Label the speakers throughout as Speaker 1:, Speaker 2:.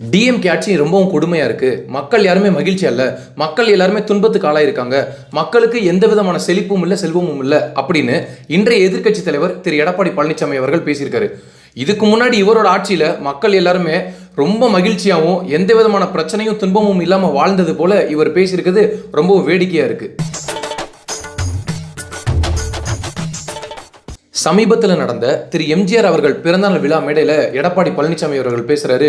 Speaker 1: DMK ஆட்சி ரொம்பவும் கொடுமையாக இருக்குது மக்கள் யாருமே மகிழ்ச்சி அல்ல. மக்கள் எல்லாருமே துன்பத்துக்கு ஆளாயிருக்காங்க. மக்களுக்கு எந்த விதமான செழிப்பும் இல்லை செல்வமும் இல்லை அப்படின்னு இன்றைய எதிர்க்கட்சி தலைவர் திரு. எடப்பாடி பழனிசாமி அவர்கள் பேசியிருக்காரு. இதுக்கு முன்னாடி இவரோட ஆட்சியில் மக்கள் எல்லாருமே ரொம்ப மகிழ்ச்சியாகவும் எந்த விதமான பிரச்சனையும் துன்பமும் இல்லாமல் வாழ்ந்தது போல இவர் பேசியிருக்கிறது ரொம்ப வேடிக்கையாக இருக்குது சமீபத்தில் நடந்த திரு எம்ஜிஆர் அவர்கள் பிறந்தநாள் விழா மேடையில் எடப்பாடி பழனிசாமி அவர்கள் பேசுறாரு.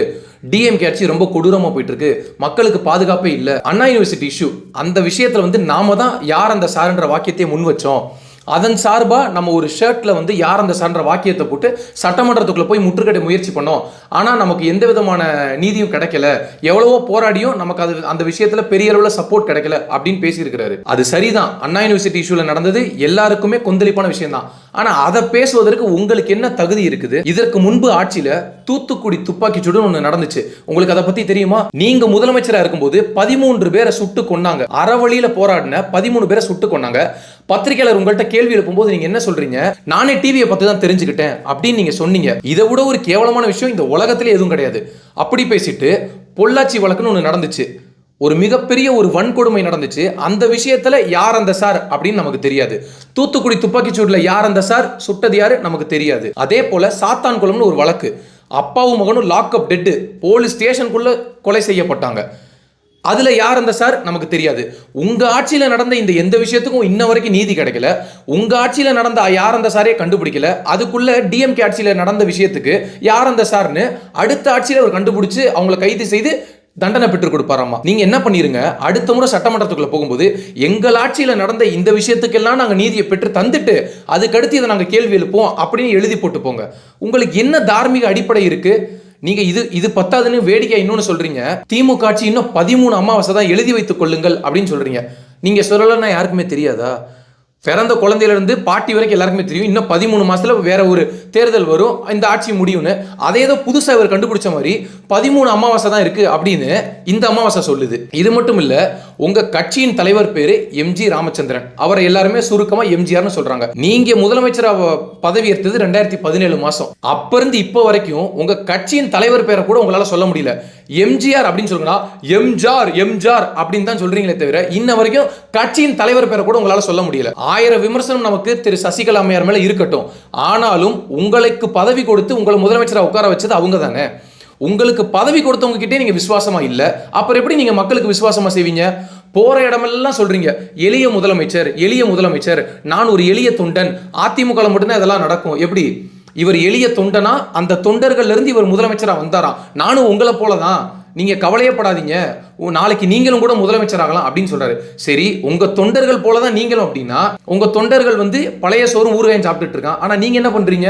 Speaker 1: டிஎம்கே ஆட்சி ரொம்ப கொடூரமாக போயிட்டு இருக்கு மக்களுக்கு பாதுகாப்பே இல்லை. அண்ணா யூனிவர்சிட்டி இஷ்யூ அந்த விஷயத்தில் வந்து நாம தான் யார் அந்த சார்ன்ற வாக்கியத்தை முன் வச்சோம். அதன் சார்பாக நம்ம ஒரு ஷர்ட்டில் வந்து யார் அந்த சான்ற வாக்கியத்தை போட்டு சட்டமன்றத்துக்குள்ளே போய் முற்றுக்கட்டை முயற்சி பண்ணோம். ஆனால் நமக்கு எந்த விதமான நீதியும் கிடைக்கல. எவ்வளவோ போராடியும் நமக்கு அது அந்த விஷயத்தில் பெரிய அளவில் சப்போர்ட் கிடைக்கல அப்படின்னு பேசியிருக்கிறாரு. அது சரிதான். அண்ணா யூனிவர்சிட்டி இஷ்யூவில் நடந்தது எல்லாருக்குமே கொந்தளிப்பான விஷயம் தான் ஆனால் அதை பேசுவதற்கு உங்களுக்கு என்ன தகுதி இருக்குது? இதற்கு முன்பு ஆட்சியில் தூத்துக்குடி துப்பாக்கி சூடுன்னு ஒன்று நடந்துச்சு. உங்களுக்கு அதை பற்றி தெரியுமா? நீங்கள் முதலமைச்சராக இருக்கும்போது பதிமூன்று பேரை சுட்டு கொன்னாங்க. அறவழியில் போராடின பதிமூணு பேரை சுட்டு கொன்னாங்க. பத்திரிகையாளர் உங்கள்கிட்ட கேள்வி எழுப்பும்போது நீங்க என்ன சொல்றீங்க? நானே டிவியை பார்த்து தான் தெரிஞ்சுக்கிட்டேன் அப்படின்னு நீங்க சொன்னீங்க. இதை விட ஒரு கேவலமான விஷயம் இந்த உலகத்திலே எதுவும் கிடையாது. அப்படி பேசிட்டு பொள்ளாச்சி வழக்குன்னு ஒன்று நடந்துச்சு. ஒரு மிகப்பெரிய ஒரு வன்கொடுமை நடந்துச்சு. அந்த விஷயத்துல யார் அந்த சார் அப்படின்னு நமக்கு தெரியாது. தூத்துக்குடி துப்பாக்கிச்சூடுல யார் அந்த சார்? சுட்டது யாரு? நமக்கு தெரியாது. அதே போல சாத்தான் குளம்னு ஒரு வழக்கு. அப்பாவும் மகனும் லாக்அப் டெட்டு போலீஸ் ஸ்டேஷனுக்குள்ள கொலை செய்யப்பட்டாங்க. அதில் யார் அந்த சார்? நமக்கு தெரியாது. உங்கள் ஆட்சியில் நடந்த இந்த எந்த விஷயத்துக்கும் இன்ன வரைக்கும் நீதி கிடைக்கல. உங்கள் ஆட்சியில் நடந்த யார் அந்த சாரே கண்டுபிடிக்கல? அதுக்குள்ளே டிஎம்கே ஆட்சியில் நடந்த விஷயத்துக்கு யார் அந்த சார்னு அடுத்த ஆட்சியில் அவர் கண்டுபிடிச்சு அவங்கள கைது செய்து தண்டனை பெற்றுக் கொடுப்பாராமா? நீங்க என்ன பண்ணிருங்க? அடுத்த முறை சட்டமன்றத்துக்குள்ள போகும்போது எங்கள் ஆட்சியில நடந்த இந்த விஷயத்துக்கெல்லாம் நாங்க நீதியை பெற்று தந்துட்டு அதுக்கடுத்து இதை நாங்க கேள்வி எழுப்போம் அப்படின்னு எழுதி போட்டு போங்க. உங்களுக்கு என்ன தார்மீக அடிப்படை இருக்கு? நீங்க இது இது பத்தாதுன்னு வேடிக்கை இன்னொன்னு சொல்றீங்க. திமுக ஆட்சி இன்னும் பதிமூணு அமாவாசை தான் எழுதி வைத்துக் கொள்ளுங்கள் அப்படின்னு சொல்றீங்க. நீங்க சொல்லலைன்னா யாருக்குமே தெரியாதா? பிறந்த குழந்தையிலேருந்து பாட்டி வரைக்கும் எல்லாருக்குமே தெரியும். இன்னும் பதிமூணு மாதத்தில் வேற ஒரு தேர்தல் வரும். இந்த ஆட்சி முடியும்னு. அதே ஏதோ புதுசாக இவர் கண்டுபிடிச்ச மாதிரி பதிமூணு அமாவாசை தான் இருக்குது அப்படின்னு இந்த அமாவாசை சொல்லுது. இது மட்டும் இல்லை உங்கள் கட்சியின் தலைவர் பேர் எம்ஜி ராமச்சந்திரன். அவரை எல்லாருமே சுருக்கமாக எம்ஜிஆர்னு சொல்கிறாங்க நீங்கள் முதலமைச்சராக பதவி ஏற்றது ரெண்டாயிரத்தி பதினேழு மாதம் அப்போருந்து இப்போ வரைக்கும் உங்கள் கட்சியின் தலைவர் பேரை கூட உங்களால் சொல்ல முடியல. எம்ஜிஆர் அப்படின்னு சொல்லுங்கன்னா எம்ஜார் எம்ஜார் அப்படின்னு தான் சொல்கிறீங்களே தவிர இன்ன வரைக்கும் கட்சியின் தலைவர் பேரை கூட உங்களால் சொல்ல முடியல. ஆயிரம் விமர்சனம் நமக்கு திரு சசிகலா அம்மையார் மேலே இருக்கட்டும். ஆனாலும் உங்களுக்கு பதவி கொடுத்து உங்களை முதலமைச்சராக உட்கார வச்சது அவங்க தானே. உங்களுக்கு பதவி கொடுத்தவங்க கிட்டே நீங்கள் விசுவாசமாக இல்லை. அப்புறம் எப்படி நீங்கள் மக்களுக்கு விசுவாசமாக செய்வீங்க? போகிற இடமெல்லாம் சொல்கிறீங்க எளிய முதலமைச்சர் எளிய முதலமைச்சர் நான் ஒரு எளிய தொண்டன். அதிமுக மட்டும்தான் இதெல்லாம் நடக்கும். எப்படி? இவர் எளிய தொண்டனா? அந்த தொண்டர்கள்லேருந்து இவர் முதலமைச்சராக வந்தாராம் நானும் உங்களை போல தான் நீங்கள் கவலையப்படாதீங்க. நாளைக்கு நீங்களும் கூட முதலமைச்சர் ஆகலாம் அப்படின்னு சொல்கிறாரு சரி உங்கள் தொண்டர்கள் போல தான் நீங்களும் அப்படின்னா உங்கள் தொண்டர்கள் வந்து பழைய சோறும் ஊறுகாயும் சாப்பிட்டுட்டு இருக்கான். ஆனால் நீங்கள் என்ன பண்ணுறீங்க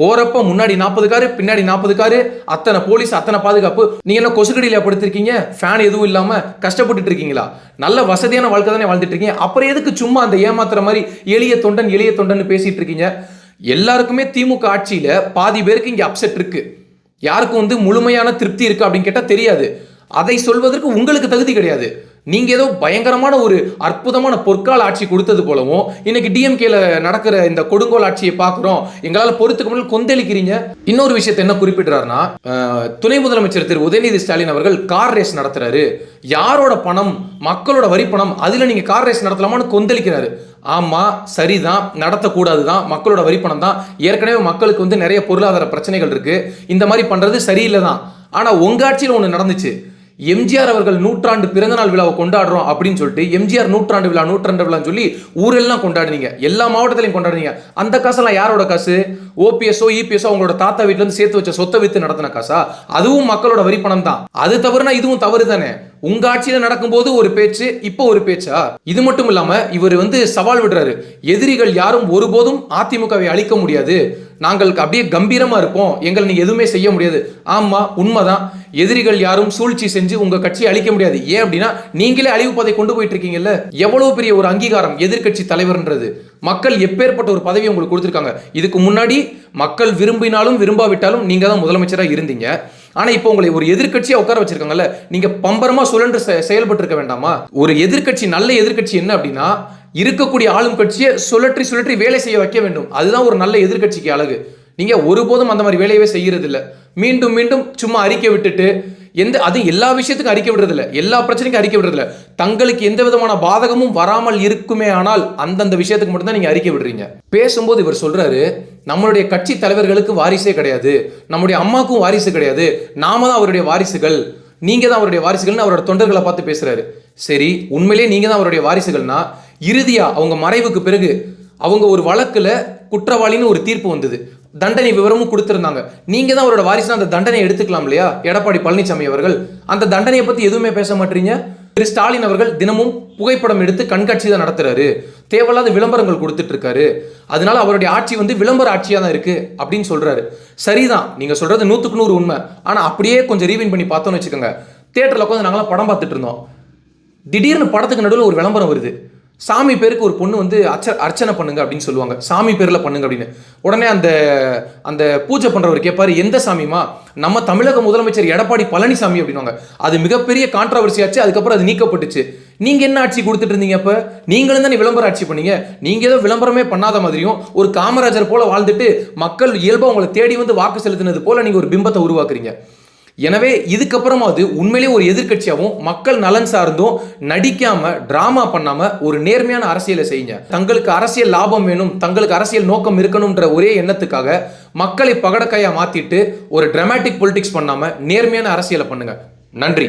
Speaker 1: போகிறப்ப முன்னாடி நாற்பது காரு பின்னாடி நாற்பது காரு அத்தனை போலீஸ் அத்தனை பாதுகாப்பு. நீங்கள் என்ன கொசுக்கடியில் படுத்திருக்கீங்க? ஃபேன் எதுவும் இல்லாமல் கஷ்டப்பட்டுட்டு இருக்கீங்களா? நல்ல வசதியான வாழ்க்கை தானே வாழ்ந்துட்டு இருக்கீங்க. அப்புறம் எதுக்கு சும்மா அந்த ஏமாத்துற மாதிரி எளிய தொண்டன் எளிய தொண்டன் பேசிகிட்டு இருக்கீங்க? எல்லாருக்குமே திமுக ஆட்சியில் பாதி பேருக்கு இங்கே அப்செட் இருக்குது யாருக்கும் வந்து முழுமையான திருப்தி இருக்கு அப்படின்னு கேட்டால் தெரியாது. அதை சொல்வதற்கு உங்களுக்கு தகுதி கிடையாது. நீங்கள் ஏதோ பயங்கரமான ஒரு அற்புதமான பொற்கால ஆட்சி கொடுத்தது போலவும் இன்னைக்கு டிஎம்கேல நடக்கிற இந்த கொடுங்கோல் ஆட்சியை பார்க்குறோம். எங்களால் பொறுத்துக்க முடியல கொந்தளிக்கிறீங்க. இன்னொரு விஷயத்தை என்ன குறிப்பிடுறாருன்னா துணை முதலமைச்சர் திரு. உதயநிதி ஸ்டாலின் அவர்கள் கார் ரேஸ் நடத்துறாரு. யாரோட பணம் மக்களோட வரி பணம் நீங்கள் கார் ரேஸ் நடத்தலாமான்னு கொந்தளிக்கிறாரு. ஆமாம் சரிதான் நடத்தக்கூடாது தான் மக்களோட வரி பணம் தான். ஏற்கனவே மக்களுக்கு வந்து நிறைய பொருளாதார பிரச்சனைகள் இருக்குது இந்த மாதிரி பண்ணுறது சரியில்லை தான் ஆனால் உங்கள் ஆட்சியில் ஒன்று நடந்துச்சு. எம்ஜிஆர் அவர்கள் நூற்றாண்டு பிறந்தநாள் விழாவை கொண்டாடுறோம் அப்படின்னு சொல்லிட்டு எம்ஜிஆர் நூற்றாண்டு விழா நூற்றாண்டு விழான்னு சொல்லி ஊரெல்லாம் கொண்டாடுனீங்க. எல்லா மாவட்டத்திலையும் கொண்டாடுனீங்க. அந்த காசெல்லாம் யாரோட காசு? ஓபிஎஸ்ஓ இபிஎஸ்ஓ அவங்களோட தாத்தா வீட்டிலேருந்து இருந்து சேர்த்து வச்ச சொத்தை வித்து நடத்தின காசா? அதுவும் மக்களோட வரி பணம் தான் அது தவறுனா இதுவும் தவறு தானே உங்க ஆட்சியில நடக்கும்போது ஒரு பேச்சு இப்போ ஒரு பேச்சா? இது மட்டும் இல்லாம இவர் வந்து சவால் விடுறாரு. எதிரிகள் யாரும் ஒருபோதும் அதிமுகவை அழிக்க முடியாது. நாங்கள் அப்படியே கம்பீரமா இருப்போம். எங்களை நீங்க எதுவுமே செய்ய முடியாது. ஆமா உண்மைதான். எதிரிகள் யாரும் சூழ்ச்சி செஞ்சு உங்க கட்சியை அழிக்க முடியாது. ஏன் அப்படின்னா நீங்களே அழிவு பாதை கொண்டு போயிட்டு இருக்கீங்கல்ல எவ்வளவு பெரிய ஒரு அங்கீகாரம் எதிர்க்கட்சி தலைவர்ன்றது. மக்கள் எப்பேற்பட்ட ஒரு பதவி உங்களுக்கு கொடுத்துருக்காங்க. இதுக்கு முன்னாடி மக்கள் விரும்பினாலும் விரும்பாவிட்டாலும் நீங்க தான் முதலமைச்சராக இருந்தீங்க. ஆனா இப்போ உங்களை ஒரு எதிர்க்கட்சியா உட்கார வச்சிருக்காங்கல்ல நீங்க பம்பரமா சுழன்று செ- செயல்பட்டு இருக்க வேண்டாமா? ஒரு எதிர்க்கட்சி நல்ல எதிர்க்கட்சி என்ன அப்படின்னா இருக்கக்கூடிய ஆளும் கட்சியை சுழற்றி சுழற்றி வேலை செய்ய வைக்க வேண்டும். அதுதான் ஒரு நல்ல எதிர்க்கட்சிக்கு அழகு. நீங்க ஒருபோதும் அந்த மாதிரி வேலையவே செய்யறது இல்ல மீண்டும் மீண்டும் சும்மா அறிக்கை விட்டுட்டு எந்த அது எல்லா விஷயத்துக்கும் அறிக்கை விடுறதில்ல. எல்லா பிரச்சனைக்கும் அறிக்கை விடுறதில்ல. தங்களுக்கு எந்த விதமான பாதகமும் வராமல் இருக்குமே ஆனால் அந்தந்த விஷயத்துக்கு மட்டும்தான் நீங்க அறிக்கை விடுறீங்க. பேசும்போது இவர் சொல்றாரு நம்மளுடைய கட்சி தலைவர்களுக்கு வாரிசே கிடையாது. நம்முடைய அம்மாவுக்கும் வாரிசு கிடையாது. நாம தான் அவருடைய வாரிசுகள். நீங்க தான் அவருடைய வாரிசுகள்னு அவரோட தொண்டர்களை பார்த்து பேசுறாரு. சரி உண்மையிலேயே நீங்க தான் அவருடைய வாரிசுகள்னா இறுதியா அவங்க மறைவுக்கு பிறகு அவங்க ஒரு வழக்குல குற்றவாளின்னு ஒரு தீர்ப்பு வந்தது. தண்டனை விவரமும் கொடுத்துருந்தாங்க. நீங்க தான் அவரோட வாரிசுனா அந்த தண்டனை எடுத்துக்கலாம் இல்லையா? எடப்பாடி பழனிசாமி அவர்கள். அந்த தண்டனையை பத்தி எதுவுமே பேச மாட்டீங்க. திரு ஸ்டாலின் அவர்கள் தினமும் புகைப்படம் எடுத்து கண்காட்சி தான் நடத்துறாரு. தேவையில்லாத விளம்பரங்கள் கொடுத்துட்டு இருக்காரு அதனால அவருடைய ஆட்சி வந்து விளம்பர ஆட்சியா தான் இருக்கு அப்படின்னு சொல்றாரு. சரிதான். நீங்க சொல்றது நூத்துக்கு நூறு உண்மை. ஆனா அப்படியே கொஞ்சம் ரீவின் பண்ணி பார்த்தோம்னு வச்சுக்கோங்க. தேட்டரில் உட்காந்து நாங்களாம் படம் பார்த்துட்டு இருந்தோம். திடீர்னு படத்துக்கு நடுவில் ஒரு விளம்பரம் வருது. சாமி பேருக்கு ஒரு பொண்ணு வந்து அச்ச அர்ச்சனை பண்ணுங்க அப்படின்னு சொல்லுவாங்க. சாமி பேரில் பண்ணுங்க அப்படின்னு. உடனே அந்த அந்த பூஜை பண்ணுறவர் கேட்பாரு எந்த சாமிமா நம்ம தமிழக முதலமைச்சர் எடப்பாடி பழனிசாமி அப்படின்னுவாங்க. அது மிகப்பெரிய கான்ட்ரவர்சி ஆச்சு அதுக்கப்புறம் அது நீக்கப்பட்டுச்சு. நீங்கள் என்ன ஆட்சி கொடுத்துட்டு இருந்தீங்க அப்போ? நீங்களும் தானே விளம்பர ஆட்சி பண்ணீங்க. நீங்கள் ஏதோ விளம்பரமே பண்ணாத மாதிரியும் ஒரு காமராஜர் போல வாழ்ந்துட்டு மக்கள் இயல்பாக உங்களை தேடி வந்து வாக்கு செலுத்தினது போல நீங்கள் ஒரு பிம்பத்தை உருவாக்குறீங்க. எனவே இதுக்கப்புறமாவது உண்மையிலேயே ஒரு எதிர்க்கட்சியாகவும் மக்கள் நலன் சார்ந்தும் நடிக்காம டிராமா பண்ணாம ஒரு நேர்மையான அரசியலை செய்யுங்க. தங்களுக்கு அரசியல் லாபம் வேணும் தங்களுக்கு அரசியல் நோக்கம் இருக்கணும்ன்ற ஒரே எண்ணத்துக்காக மக்களை பகடக்காயா மாத்திட்டு ஒரு டிராமாட்டிக் பொலிட்டிக்ஸ் பண்ணாம நேர்மையான அரசியலை பண்ணுங்க. நன்றி.